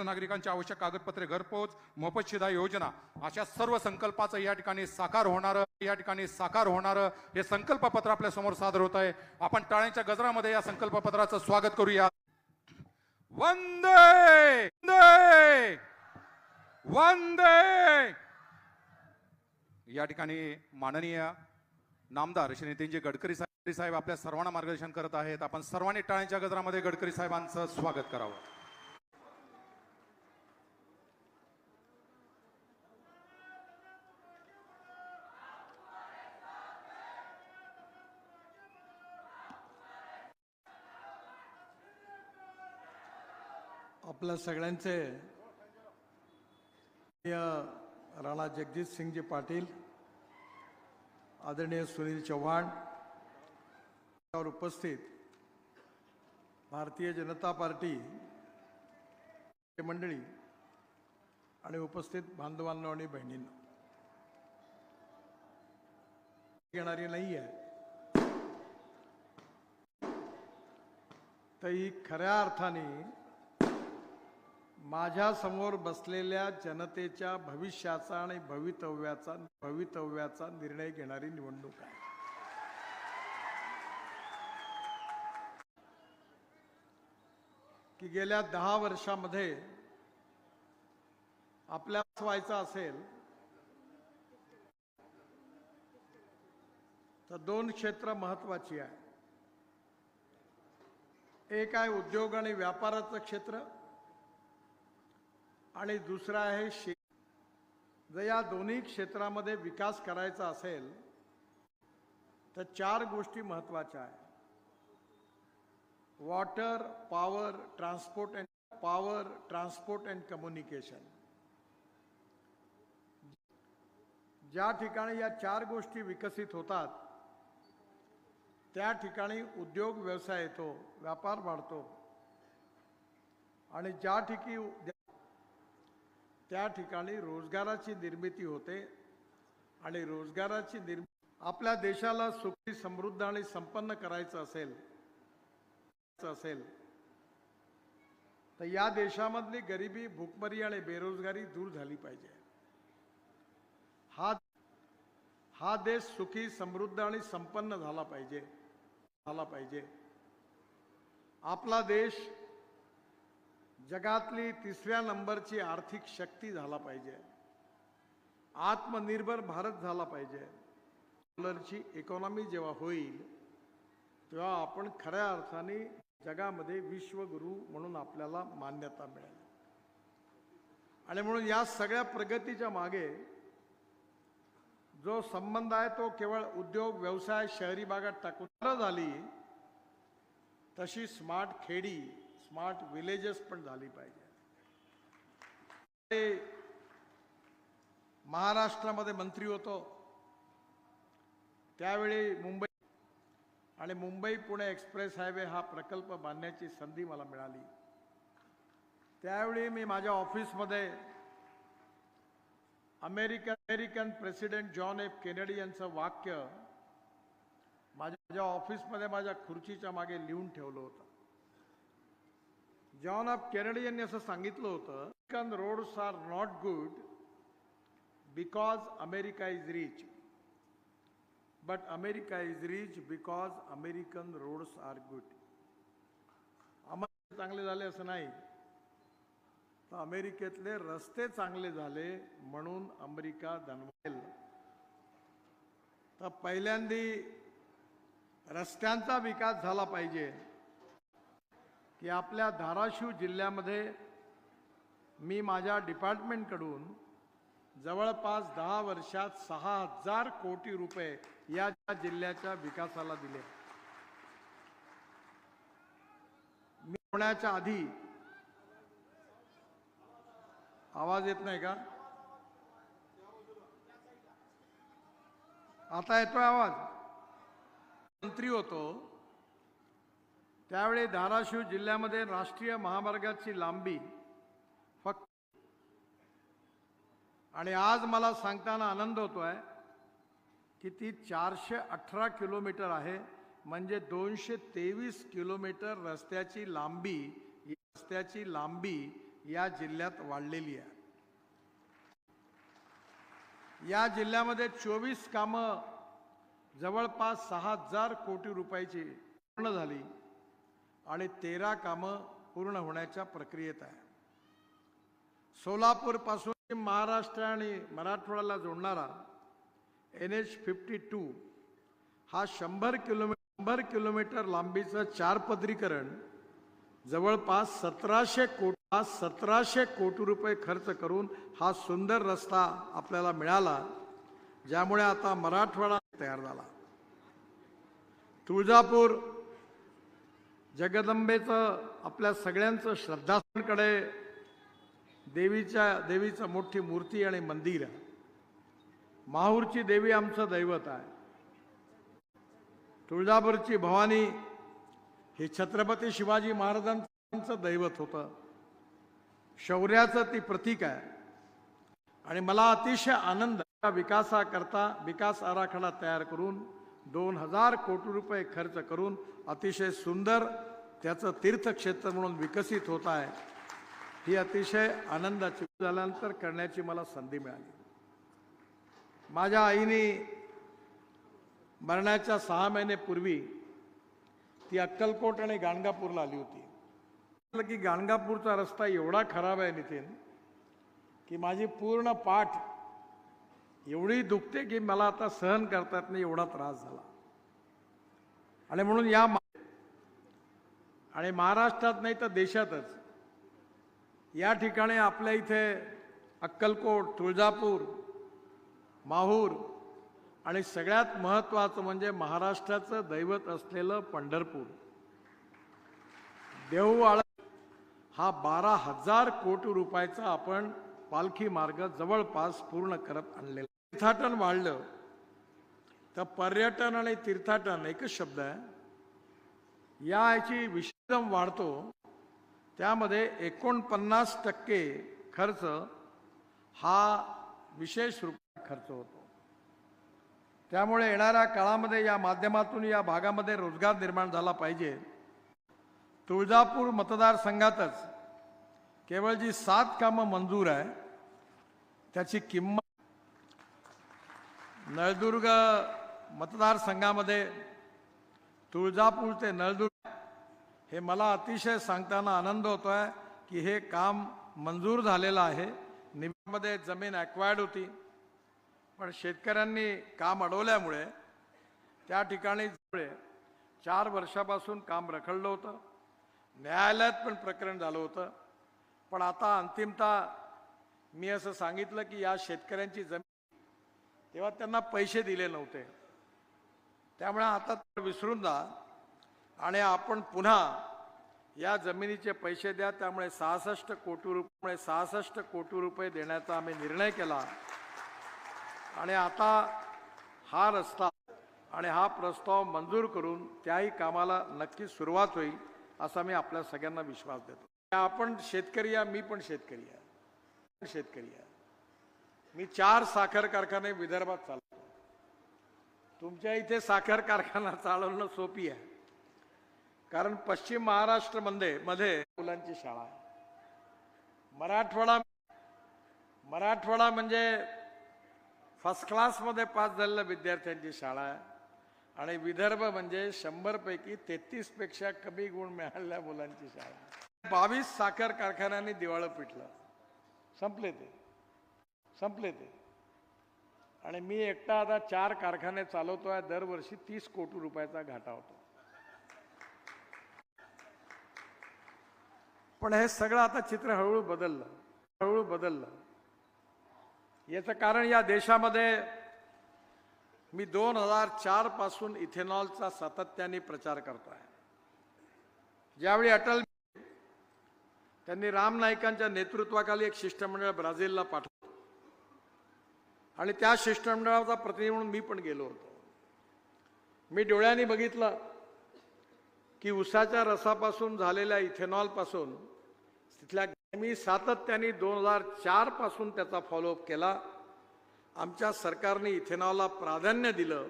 ज्येष्ठ नागरिकांची आवश्यक कागदपत्रे घरपोच मोफत शिधा योजना अशा सर्व संकल्पाचं या ठिकाणी साकार होणारं या ठिकाणी साकार होणारं हे संकल्पपत्र आपल्यासमोर सादर होत आहे. आपण टाळ्यांच्या गजरामध्ये या संकल्पपत्राचं स्वागत करूया. वंदे! वंदे! वंदे! या ठिकाणी माननीय नामदार श्री नितीनजी गडकरी साहेब साहेब आपल्या सर्वांना मार्गदर्शन करत आहेत. आपण सर्वांनी टाळ्यांच्या गजरामध्ये गडकरी साहेबांचं स्वागत करावं. आपल्या सगळ्यांचे राणा जगजित सिंगजी पाटील आदरणीय सुनील चव्हाण यावर उपस्थित भारतीय जनता पार्टी मंडळी आणि उपस्थित बांधवांना आणि बहिणींना. घेणारी नाही आहे तर ही खऱ्या अर्थाने माझ्यासमोर बसलेल्या जनतेच्या भविष्याचा आणि भवितव्याचा भवितव्याचा निर्णय घेणारी निवडणूक आहे. की गेल्या दहा वर्षामध्ये आपल्यास व्हायचं असेल तर दोन क्षेत्र महत्वाची आहे. एक आहे उद्योग आणि व्यापाराचं क्षेत्र आणि दुसरा आहे शे जर या दोन्ही क्षेत्रामध्ये विकास करायचा असेल तर चार गोष्टी महत्त्वाच्या आहे water power transport and power transport and communication. ज्या ठिकाणी या चार गोष्टी विकसित होतात त्या ठिकाणी उद्योग व्यवसाय येतो व्यापार वाढतो. आणि ज्या ठिकाणी त्या ठिकाणी रोजगाराची निर्मिती होते आणि रोजगाराची निर्मिती आपल्या देशाला सुखी समृद्ध आणि संपन्न करायचं असेल असेल तर या देशामधली गरिबी भूकमरी आणि बेरोजगारी दूर झाली पाहिजे. हा हा देश सुखी समृद्ध आणि संपन्न झाला पाहिजे झाला पाहिजे. आपला देश जगातली तिसऱ्या नंबरची आर्थिक शक्ती झाला पाहिजे. आत्मनिर्भर भारत झाला पाहिजे. डॉलरची इकॉनॉमी जेव्हा होईल तेव्हा आपण खऱ्या अर्थाने जगामध्ये विश्वगुरु म्हणून आपल्याला मान्यता मिळेल. आणि म्हणून या सगळ्या प्रगतीच्या मागे जो संबंध आहे तो केवळ उद्योग व्यवसाय शहरी भागात टाकून झाली तशी स्मार्ट खेडी स्मार्ट विलेजेस पण झाली पाहिजे. महाराष्ट्रामध्ये मंत्री होतो. त्यावेळी मुंबई आणि मुंबई पुणे एक्सप्रेस हायवे हा प्रकल्प बांधण्याची संधी मला मिळाली. त्यावेळी मी माझ्या ऑफिसमध्ये American American president John F Kennedy यांचं वाक्य माझ्या माझ्या ऑफिसमध्ये माझ्या खुर्चीच्या मागे लिहून ठेवलं होतं. जॉन ऑफ केनेडी यांनी असं सांगितलं होतं American roads are not good because America is rich but America is rich because American roads are good America चांगले झाले असं नाही. तर अमेरिकेतले रस्ते चांगले झाले म्हणून अमेरिका धनवेल तर पहिल्यांदी रस्त्यांचा विकास झाला पाहिजे. की आपल्या धाराशिव जिल्ह्यामध्ये मी माझ्या डिपार्टमेंटकडून जवळपास दहा वर्षात सहा हजार कोटी रुपये या जिल्ह्याच्या विकासाला दिले. मी होण्याच्या आधी आवाज येत नाही का? आता येतोय आवाज? मंत्री होतो. त्यावेळी धाराशिव जिल्ह्यामध्ये राष्ट्रीय महामार्गाची लांबी फक्त आणि आज मला सांगताना आनंद होतो आहे की ती चारशे अठरा किलोमीटर आहे. म्हणजे दोनशे तेवीस किलोमीटर रस्त्याची लांबी रस्त्याची लांबी या जिल्ह्यात वाढलेली आहे. या जिल्ह्यामध्ये चोवीस कामं जवळपास सहा हजार कोटी रुपयाची पूर्ण झाली. आणि तेरा कामं पूर्ण होण्याच्या प्रक्रियेत आहे. सोलापूरपासून महाराष्ट्र आणि मराठवाड्याला जोडणारा एन एच फिफ्टी टू हा शंभर किलोमी शंभर किलोमीटर लांबीचं चार पदरीकरण जवळपास सतराशे कोटी हा सतराशे कोटी रुपये खर्च करून हा सुंदर रस्ता आपल्याला मिळाला ज्यामुळे आता मराठवाडा तयार झाला. तुळजापूर जगदंबेचं आपल्या सगळ्यांचं श्रद्धास्थानकडे देवीच्या देवीचं मोठी मूर्ती आणि मंदिर आहे. माहूरची देवी आमचं दैवत आहे. तुळजापूरची भवानी हे छत्रपती शिवाजी महाराजांचं दैवत होतं. शौर्याचं ती प्रतीक आहे. आणि मला अतिशय आनंद विकासाकरता विकास आराखडा तयार करून दोन हजार कोटी रुपये खर्च करून अतिशय सुंदर त्याचं तीर्थक्षेत्र म्हणून विकसित होत आहे. ही अतिशय आनंदाची झाल्यानंतर करण्याची मला संधी मिळाली. माझ्या आईने मरण्याच्या सहा महिनेपूर्वी ती अक्कलकोट आणि गाणगापूरला आली होती. म्हटलं की गाणगापूरचा रस्ता एवढा खराब आहे नितीन की माझी पूर्ण पाठ एवढी दुखते की मला आता सहन करता येत नाही एवढा त्रास झाला. आणि म्हणून या आणि महाराष्ट्रात नाही तर देशातच. या ठिकाणी आपल्या इथे अक्कलकोट तुळजापूर माहूर आणि सगळ्यात महत्त्वाचं म्हणजे महाराष्ट्राचं दैवत असलेलं पंढरपूर. देऊआळ हा बारा हजार कोटी रुपयाचा आपण पालखी मार्ग जवळपास पूर्ण करत आणलेला तीर्थाटन वाढलं तर पर्यटन आणि तीर्थाटन एकच शब्द आहे. या याची विषम वाढतो. त्यामध्ये एकोणपन्नास टक्के खर्च हा विशेष रूपात खर्च होतो. त्यामुळे येणाऱ्या काळामध्ये या माध्यमातून या भागामध्ये रोजगार निर्माण झाला पाहिजे. तुळजापूर मतदारसंघातच केवळ जी सात कामं मंजूर आहे त्याची किंमत नळदुर्ग मतदारसंघामध्ये तुळजापूर ते नळदुर्ग हे मला अतिशय सांगताना आनंद होतो आहे की हे काम मंजूर झालेलं आहे. निवडमध्ये जमीन ॲक्वायर्ड होती. पण शेतकऱ्यांनी काम अडवल्यामुळे त्या ठिकाणी चार वर्षापासून काम रखडलं होतं. न्यायालयात पण प्रकरण झालं होतं. पण आता अंतिमतः मी असं सांगितलं की या शेतकऱ्यांची जमीन तेव्हा त्यांना पैसे दिले नव्हते. त्यामुळे आता तर विसरून जा. आणि आपण पुन्हा या जमिनीचे पैसे द्या. त्यामुळे सहासष्ट कोटी रुपये सहासष्ट कोटी रुपये देण्याचा आम्ही निर्णय केला. आणि आता हा रस्ता आणि हा प्रस्ताव मंजूर करून त्याही कामाला नक्की सुरुवात होईल असा मी आपल्या सगळ्यांना विश्वास देतो. आपण शेतकरी आहे मी पण शेतकरी आहे शेतकरी आहे मी चार साखर कारखाने विदर्भात चालवतो. तुमच्या इथे साखर कारखाना चालवणं सोपी आहे. कारण पश्चिम महाराष्ट्रमध्ये मध्ये मुलांची शाळा आहे. मराठवाडा मराठवाडा म्हणजे फर्स्ट क्लासमध्ये पास झालेल्या विद्यार्थ्यांची शाळा आहे. आणि विदर्भ म्हणजे शंभरपैकी तेहतीसपेक्षा कमी गुण मिळालेल्या मुलांची शाळा बावीस साखर कारखान्यांनी दिवाळं पिटलं. संपले ते. संपले ते. आणि मी एकटा आता चार कारखाने चालवतोय दरवर्षी तीस कोटी रुपयाचा घाटा होतो. पण हे सगळं आता चित्र हळूहळू बदललं हळूहळू बदललं. याचं कारण या देशामध्ये मी दोन हजार चारपासून इथेनॉलचा सातत्याने प्रचार करतो आहे ज्यावेळी अटल त्यांनी राम नाईकांच्या नेतृत्वाखाली एक शिष्टमंडळ ब्राझीलला पाठवलं. आणि त्या शिष्टमंडळाचा प्रतिनिधी म्हणून मी पण गेलो होतो. मी डोळ्यांनी बघितलं की उसाच्या रसापासून झालेल्या इथेनॉलपासून तिथल्या मी सातत्याने दोन हजार चारपासून त्याचा फॉलोअप केला. आमच्या सरकारने इथेनॉलला प्राधान्य दिलं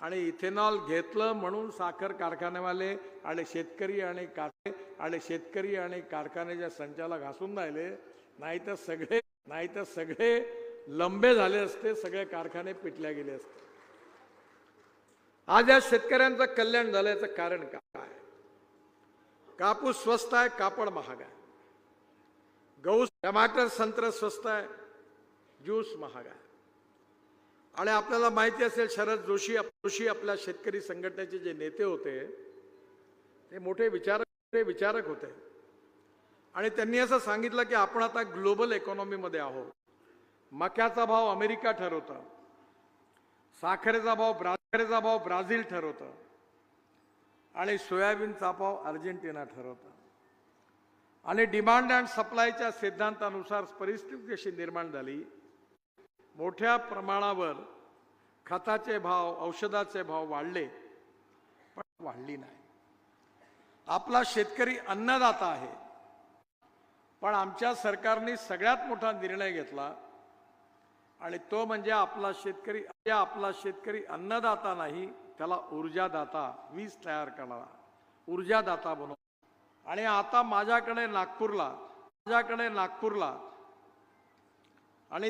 आणि इथेनॉल घेतलं म्हणून साखर कारखानेवाले आणि शेतकरी आणि काटे आणि शेतकरी आणि कारखान्याच्या संचालक हसून राहिले. नाही तर सगळे नाही तर सगळे लंबे झाले असते सगळे कारखाने पिटल्या गेले असते. आज या शेतकऱ्यांचं कल्याण झाल्याचं कारण काय? कापूस स्वस्त आहे कापड महाग आहे. गहू टमाटर संत्र स्वस्त आहे ज्यूस महाग आहे. आणि आपल्याला माहिती असेल शरद जोशी जोशी आपल्या शेतकरी संघटनेचे जे नेते होते ते मोठे विचारक मोठे विचारक होते. आणि त्यांनी असं सांगितलं की आपण आता ग्लोबल इकॉनॉमीमध्ये आहोत. मक्याचा भाव अमेरिका ठरवतं. साखरेचा भाव ब्राखरेचा भाव ब्राझील ठरवतं. आणि सोयाबीनचा भाव अर्जेंटिना ठरवतं. आणि डिमांड अँड सप्लायच्या सिद्धांतानुसार परिस्थिती कशी निर्माण झाली? मोठ्या प्रमाणावर खताचे भाव औषधाचे भाव वाढले पण वाढली नाही. आपला शेतकरी अन्नदाता आहे. पण आमच्या सरकारने सगळ्यात मोठा निर्णय घेतला आणि तो म्हणजे आपला शेतकरी आपला शेतकरी अन्नदाता नाही त्याला ऊर्जादाता वीज तयार करणारा ऊर्जादाता बनव आणि आता माझ्याकडे नागपूरला माझ्याकडे नागपूरला